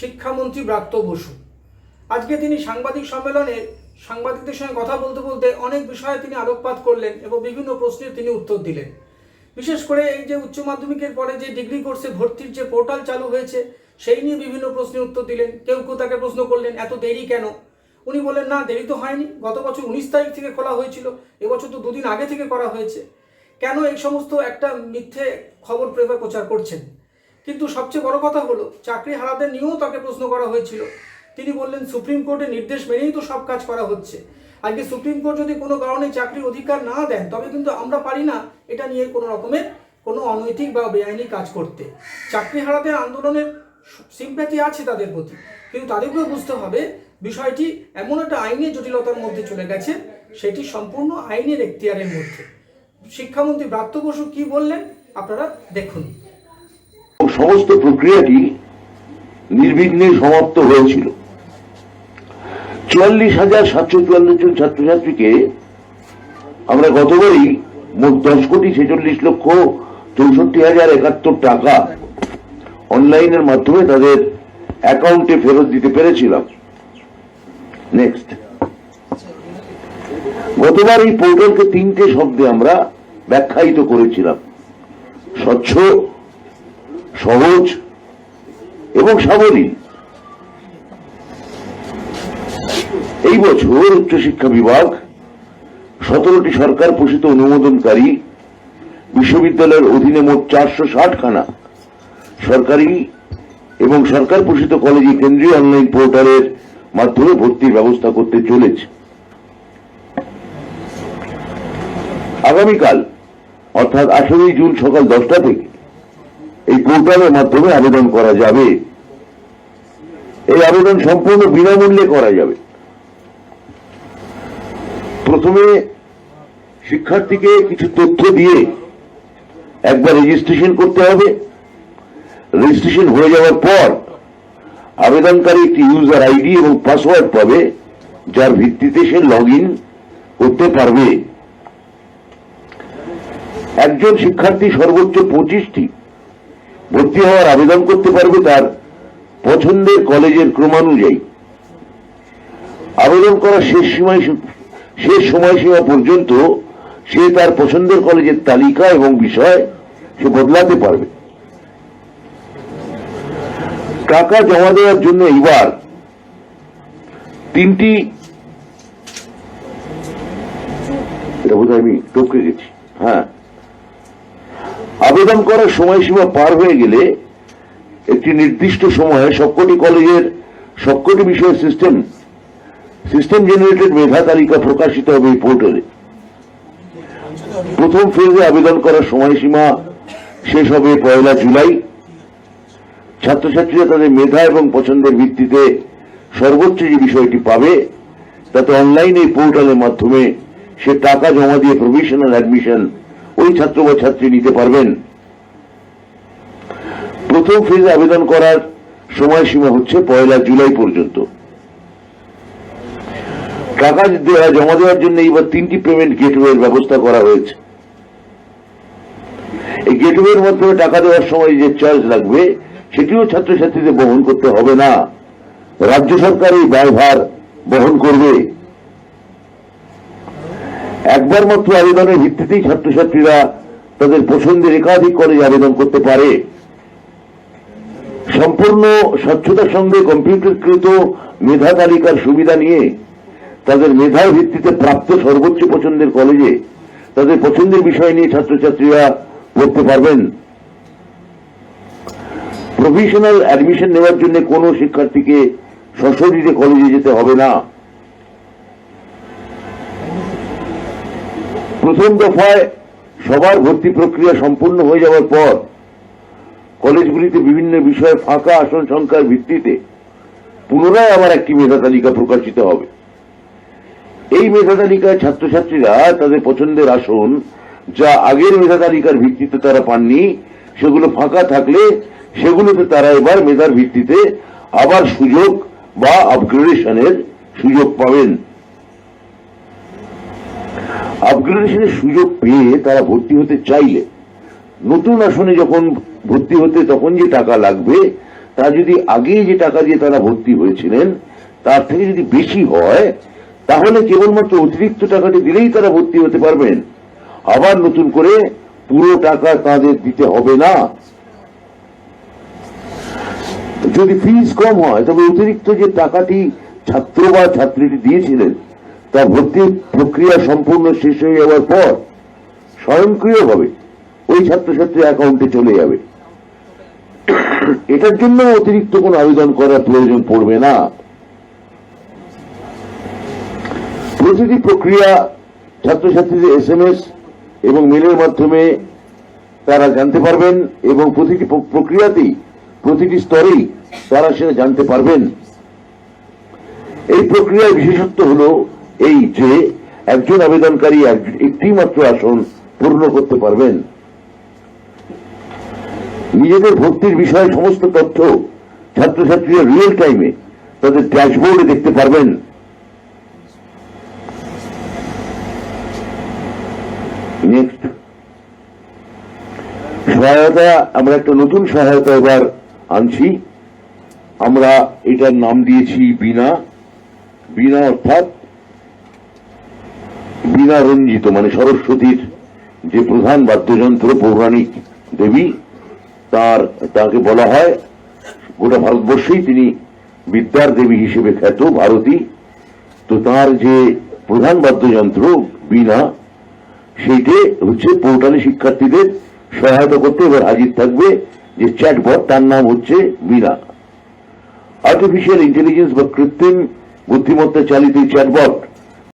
শিক্ষামন্ত্রী ব্রাত্য বসু। আজকে তিনি সাংবাদিক সম্মেলনে সাংবাদিকদের সঙ্গে কথা বলতে বলতে অনেক বিষয়ে তিনি আলোকপাত করলেন এবং বিভিন্ন প্রশ্নের তিনি উত্তর দিলেন। বিশেষ করে এই যে উচ্চ মাধ্যমিকের পরে যে ডিগ্রি কোর্সে ভর্তির যে পোর্টাল চালু হয়েছে, সেই নিয়ে বিভিন্ন প্রশ্নের উত্তর দিলেন। কেউ কেউ তাকে প্রশ্ন করলেন, এত দেরি কেন? উনি বললেন, না, দেরি তো হয়নি। গত বছর উনিশ তারিখ থেকে খোলা হয়েছিল। এবছর তো দুদিন আগে থেকে করা হয়েছে। কেন এই সমস্ত একটা মিথ্যে খবর প্রচার করছেন? কিন্তু সবচেয়ে বড় কথা হলো, চাকরি হারাদের নিয়েও তাকে প্রশ্ন করা হয়েছিল। তিনি বললেন, সুপ্রিম কোর্টের নির্দেশ মেনেই তো সব কাজ করা হচ্ছে। আজকে সুপ্রিম কোর্ট যদি কোনো কারণে চাকরির অধিকার না দেন, তবে কিন্তু আমরা পারি না এটা নিয়ে কোনো রকমের কোনো অনৈতিক বা বেআইনি কাজ করতে। চাকরি হারাদের আন্দোলনের সিম্প্যাথি আছে তাদের প্রতি, কিন্তু তাদেরকেও বুঝতে হবে, বিষয়টি এমন একটা আইনের জটিলতার মধ্যে চলে গেছে, সেটি সম্পূর্ণ আইনের এখতিয়ারের মধ্যে। শিক্ষামন্ত্রী ব্রাত্য বসু কী বললেন, আপনারা দেখুন। সমস্ত প্রক্রিয়াটি নির্বিঘ্নে সমাপ্ত হয়েছিল। চুয়াল্লিশ হাজার সাতশো চুয়াল্লিশ জন ছাত্রছাত্রীকে আমরা গতবারই মোট দশ কোটি ছেচল্লিশ লক্ষ চৌষট্টি হাজার একাত্তর টাকা অনলাইনের মাধ্যমে তাদের অ্যাকাউন্টে ফেরত দিতে পেরেছিলাম। নেক্সট গতবার এই পোর্টালকে তিনটে শব্দে আমরা ব্যাখ্যায়িত করেছিলাম। স্বচ্ছ সহজ এবং সাবলীল। এই বছর উচ্চশিক্ষা বিভাগ সতেরোটি সরকার পোষিত অনুমোদনকারী বিশ্ববিদ্যালয়ের অধীনে মোট চারশো ষাট খানা সরকারি এবং সরকার পোষিত কলেজে কেন্দ্রীয় অনলাইন পোর্টালের মাধ্যমে ভর্তির ব্যবস্থা করতে চলেছে। আগামীকাল, অর্থাৎ আঠেরোই জুন সকাল দশটা থেকে এই পোর্টালের মাধ্যমে আবেদন করা যাবে। এই আবেদন সম্পূর্ণ বিনামূল্যে করা যাবে। প্রথমে শিক্ষার্থীকে কিছু তথ্য দিয়ে একবার রেজিস্ট্রেশন করতে হবে। রেজিস্ট্রেশন হয়ে যাওয়ার পর আবেদনকারী একটি ইউজার আইডি এবং পাসওয়ার্ড পাবে, যার ভিত্তিতে সে লগ ইন করতে পারবে। একজন শিক্ষার্থী সর্বোচ্চ পঁচিশটি ভর্তি হওয়ার আবেদন করতে পারবে তার পছন্দের কলেজের ক্রমানুযায়ী। আবেদন করার শেষ সীমায় শেষ সময়সীমা পর্যন্ত সে তার পছন্দের কলেজের তালিকা এবং বিষয় সে বদলাতে পারবে। টাকা জমা দেওয়ার জন্য এইবার তিনটি আমি টপকে গেছি। হ্যাঁ। আবেদন করার সময়সীমা পার হয়ে গেলে একটি নির্দিষ্ট সময়ে সবকটি কলেজের সবকটি বিষয়ের সিস্টেম সিস্টেম জেনারেটেড মেধা তালিকা প্রকাশিত হবে এই পোর্টালে। প্রথম ফেজে আবেদন করার সময়সীমা শেষ হবে পয়লা জুলাই। ছাত্রছাত্রীরা তাদের মেধা এবং পছন্দের ভিত্তিতে সর্বোচ্চ যে বিষয়টি পাবে, তাতে অনলাইন এই পোর্টালের মাধ্যমে সে টাকা জমা দিয়ে প্রভিশনাল অ্যাডমিশন ওই ছাত্র বা ছাত্রী নিতে পারবেন। প্রথম ফেজে আবেদন করার সময়সীমা হচ্ছে পয়লা জুলাই পর্যন্ত। টাকা দেওয়া, জমা দেওয়ার জন্য এইবার তিনটি পেমেন্ট গেটওয়ের ব্যবস্থা করা হয়েছে। এই গেটওয়ের মাধ্যমে টাকা দেওয়ার সময় যে চার্জ লাগবে, সেটিও ছাত্রছাত্রীদের বহন করতে হবে না। রাজ্য সরকার এই ব্যয়ভার বহন করবে। একবার মাত্র আবেদনের ভিত্তিতেই ছাত্রছাত্রীরা তাদের পছন্দের একাধিক কলেজ আবেদন করতে পারে। সম্পূর্ণ স্বচ্ছতার সঙ্গে কম্পিউটারকৃত মেধা তালিকার সুবিধা নিয়ে তাদের মেধার ভিত্তিতে প্রাপ্ত সর্বোচ্চ পছন্দের কলেজে তাদের পছন্দের বিষয় নিয়ে ছাত্রছাত্রীরা পড়তে পারবেন। প্রফেশনাল অ্যাডমিশন নেওয়ার জন্য কোনো শিক্ষার্থীকে সশরীরে কলেজে যেতে হবে না। প্রথম দফায় সবার ভর্তি প্রক্রিয়া সম্পূর্ণ হয়ে যাওয়ার পর কলেজগুলিতে বিভিন্ন বিষয়ে ফাঁকা আসন সংখ্যার ভিত্তিতে পুনরায় আবার একটি মেধা তালিকা প্রকাশিত হবে। এই মেধা তালিকায় ছাত্রছাত্রীরা তাদের পছন্দের আসন যা আগের মেধা তালিকার ভিত্তিতে তারা পাননি, সেগুলো ফাঁকা থাকলে সেগুলোতে তারা এবার মেধার ভিত্তিতে আবার সুযোগ বা আপগ্রেডেশনের সুযোগ পাবেন। আপগ্রেডেশনের সুযোগ পেয়ে তারা ভর্তি হতে চাইলে, নতুন আসনে যখন ভর্তি হতে তখন যে টাকা লাগবে, তা যদি আগে যে টাকা দিয়ে তারা ভর্তি হয়েছিলেন, তার থেকে যদি বেশি হয়, তাহলে কেবলমাত্র অতিরিক্ত টাকাটি দিলেই তারা ভর্তি হতে পারবেন। আবার নতুন করে পুরো টাকা তাদের দিতে হবে না। যদি ফিজ কম হয়, তবে অতিরিক্ত যে টাকাটি ছাত্র বা ছাত্রীটি দিয়েছিলেন তা ভর্তি প্রক্রিয়া সম্পূর্ণ শেষ হয়ে যাওয়ার পর স্বয়ংক্রিয়ভাবে ওই ছাত্রছাত্রী অ্যাকাউন্টে চলে যাবে। এটার জন্য অতিরিক্ত কোনো আবেদন করার প্রয়োজন পড়বে না। প্রতিটি প্রক্রিয়া ছাত্রছাত্রীদের এস এম এস এবং মেলের মাধ্যমে তারা জানতে পারবেন এবং প্রতিটি প্রক্রিয়াতেই প্রতিটি স্তরেই তারা সেটা জানতে পারবেন। এই প্রক্রিয়ার বিশেষত্ব হল এই যে একজন আবেদনকারী একটি মাত্র আসন পূর্ণ করতে পারবেন। নিজেদের ভর্তির বিষয়ে সমস্ত তথ্য ছাত্রছাত্রীরা রিয়েল টাইমে তাদের ড্যাশবোর্ডে দেখতে পারবেন। নেক্সট সহায়তা, আমরা একটা নতুন সহায়তা এবার আনছি। আমরা এটার নাম দিয়েছি বিনা। বিনা অর্থাৎ বিনা রঞ্জিত মানে সরস্বতীর যে প্রধান বাদ্যযন্ত্র, পৌরাণিক দেবী, তার, তাকে বলা হয়, গোটা ভারতবর্ষেই তিনি বিদ্যার দেবী হিসেবে খ্যাত, ভারতী। তো তার যে প্রধান বাদ্যযন্ত্র, বীণা, সেইটে হচ্ছে পোর্টালে শিক্ষার্থীদের সহায়তা করতে এবার হাজির থাকবে যে চ্যাটবট, তার নাম হচ্ছে বীণা। আর্টিফিশিয়াল ইন্টেলিজেন্স বা কৃত্রিম বুদ্ধিমত্তা চালিত চ্যাটবট